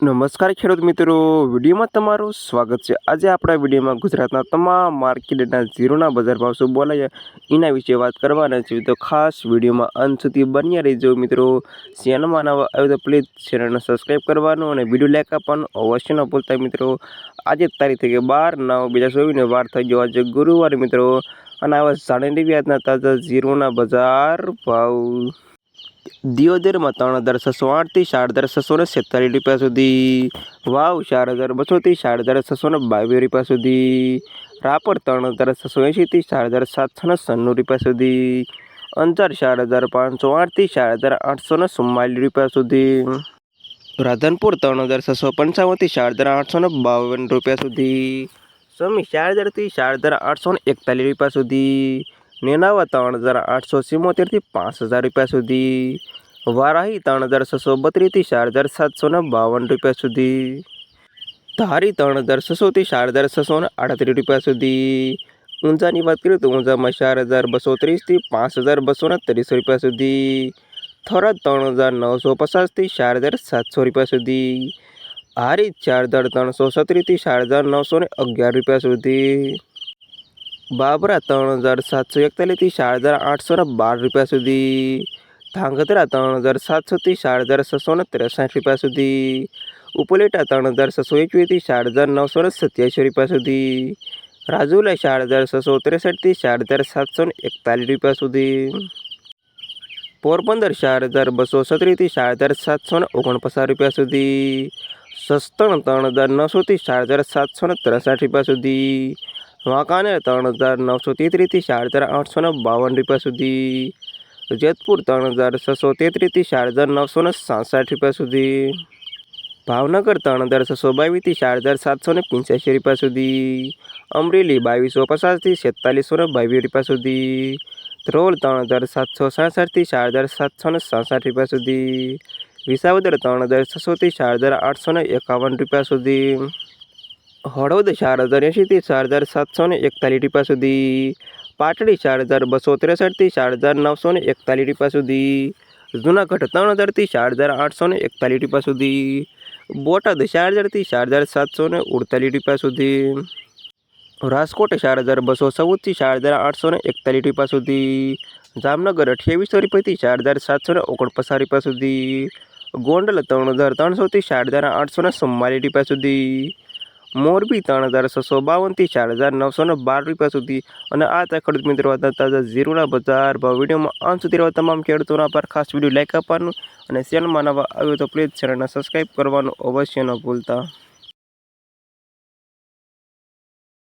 નમસ્કાર ખેડૂત મિત્રો, વિડીયોમાં તમારું સ્વાગત છે. આજે આપણા વિડીયોમાં ગુજરાતના તમામ માર્કેટના ઝીરોના બજાર ભાવ શું બોલાય, એના વિશે વાત કરવાના છે તો ખાસ વિડીયોમાં અંત સુધી બન્યા રહેજો મિત્રો. ચેનલમાં નવા આવ્યો તો પ્લીઝ ચેનલને સબસ્ક્રાઈબ કરવાનું અને વીડિયો લાઈક આપવાનું અવશ્ય ન ભૂલતા મિત્રો. આજે તારીખ થઈ ગઈ બાર નવ બીજા ચોવીસને વાર થઈ ગયો. આજે ગુરુવાર મિત્રો, અને આવા જાણી આજના તાજા ઝીરોના બજાર ભાવ દિયોદરમાં ત્રણ હજાર છસો આઠથી ચાર હજાર છસો ને છેતાલીસ રૂપિયા સુધી. વાવ, ચાર હજાર બસોથી ચાર હજાર છસો ને બાવીસ રૂપિયા સુધી. રાપર ત્રણ હજાર છસો એંશીથી ચાર હજાર સાતસો ને સન્નું રૂપિયા સુધી. અંજાર ચાર હજાર પાંચસો આઠથી ચાર હજાર આઠસો ને ચુમ્માલીસ રૂપિયા સુધી. રાધનપુર ત્રણ હજાર છસો પંચાવનથી ચાર હજાર આઠસો ને બાવન રૂપિયા સુધી. સમી ચાર હજારથી ચાર હજાર આઠસો ને એકતાલીસ રૂપિયા સુધી. નેનાવા ત્રણ હજાર આઠસો સિમોતેરથી પાંચ હજાર રૂપિયા સુધી. વારાહી ત્રણ હજાર છસો બત્રીસથી ચાર હજાર સાતસો બાવન રૂપિયા સુધી. ધારી ત્રણ હજાર છસોથી ચાર હજાર છસો ને આડત્રીસ રૂપિયા સુધી. ઊંઝાની વાત કરીએ તો ઊંઝામાં ચાર હજાર બસો ત્રીસથી પાંચ હજાર બસો ને ત્રીસ રૂપિયા સુધી. થરાદ ત્રણ હજાર નવસો પચાસથી ચાર હજાર સાતસો રૂપિયા સુધી. હારી ચાર હજાર ત્રણસો સત્રીસથી ચાર હજાર નવસો ને અગિયાર રૂપિયા સુધી. બાબરા ત્રણ હજાર સાતસો એકતાલીસથી ચાર હજાર આઠસો બાર રૂપિયા સુધી. ધાંગધ્રા ત્રણ હજાર સાતસોથી ચાર હજાર છસો ને ત્રેસાઠ રૂપિયા સુધી. ઉપલેટા ત્રણ હજાર છસો એકવીસથી ચાર હજાર નવસો ને સત્યાસી રૂપિયા સુધી. રાજુલા ચાર હજાર છસો ત્રેસઠથી ચાર હજાર સાતસો ને એકતાલીસ રૂપિયા સુધી. પોરબંદર ચાર હજાર બસો સત્રીસથી ચાર હજાર સાતસો ને ઓગણપચાસ રૂપિયા સુધી. સસ્તણ ત્રણ હજાર નવસોથી ચાર હજાર સાતસો ને ત્રેસઠ રૂપિયા સુધી. વાંકાનેર ત્રણ હજાર નવસો તેત્રીસથી ચાર હજાર આઠસો ને બાવન રૂપિયા સુધી. જેતપુર ત્રણ હજાર છસો તેત્રીસથી ચાર હજાર નવસો ને સાસઠ રૂપિયા સુધી. ભાવનગર ત્રણ હજાર છસો બાવીસથી ચાર હજાર સાતસો ને પંચ્યાસી રૂપિયા સુધી. અમરેલી બાવીસો પચાસથી છેતાલીસો ને બાવીસ રૂપિયા સુધી. ધ્રોલ ત્રણ હજાર સાતસો સાસઠથી ચાર હજાર સાતસો ને સાસઠ રૂપિયા સુધી. વિસાવદર ત્રણ હજાર છસોથી ચાર હજાર આઠસો ને એકાવન રૂપિયા સુધી. હળવદ ચાર હજાર એંશીથી ચાર હજાર સાતસો ને એકતાલીસ રૂપિયા સુધી પાટડી ચાર હજાર બસો ત્રેસઠથી ચાર હજાર નવસો ને એકતાલીસ રૂપિયા સુધી જુનાગઢ ત્રણ હજારથી ચાર હજાર આઠસો ને એકતાલીસ રૂપિયા સુધી બોટાદ ચાર હજારથી ચાર હજાર સાતસો ને ઉડતાલીસ રૂપિયા સુધી રાજકોટ ચાર હજાર બસો ચૌદથી ચાર હજાર આઠસો ને એકતાલીસ રૂપિયા સુધી જામનગર અઠ્યાવીસો રૂપિયાથી ચાર હજાર સાતસો ને ઓગણપચાસ રૂપિયા સુધી ગોંડલ ત્રણ હજાર ત્રણસોથી ચાર હજાર આઠસો ને રૂપિયા સુધી મોરબી ત્રણ હજાર છસો બાવનથી ચાર હજાર નવસો ને બાર રૂપિયા સુધી. અને આ ત્યાં ખેડૂત મિત્રો હતા તાજા ઝીરોના બજાર ભાવ વિડીયોમાં અંત સુધી રહેવા તમામ ખેડૂતોના પર ખાસ વીડિયો લાઇક આપવાનું અને ચેનલમાં નવા આવ્યો તો પ્લીઝ ચેનલને સબસ્ક્રાઈબ કરવાનું અવશ્ય ન ભૂલતા.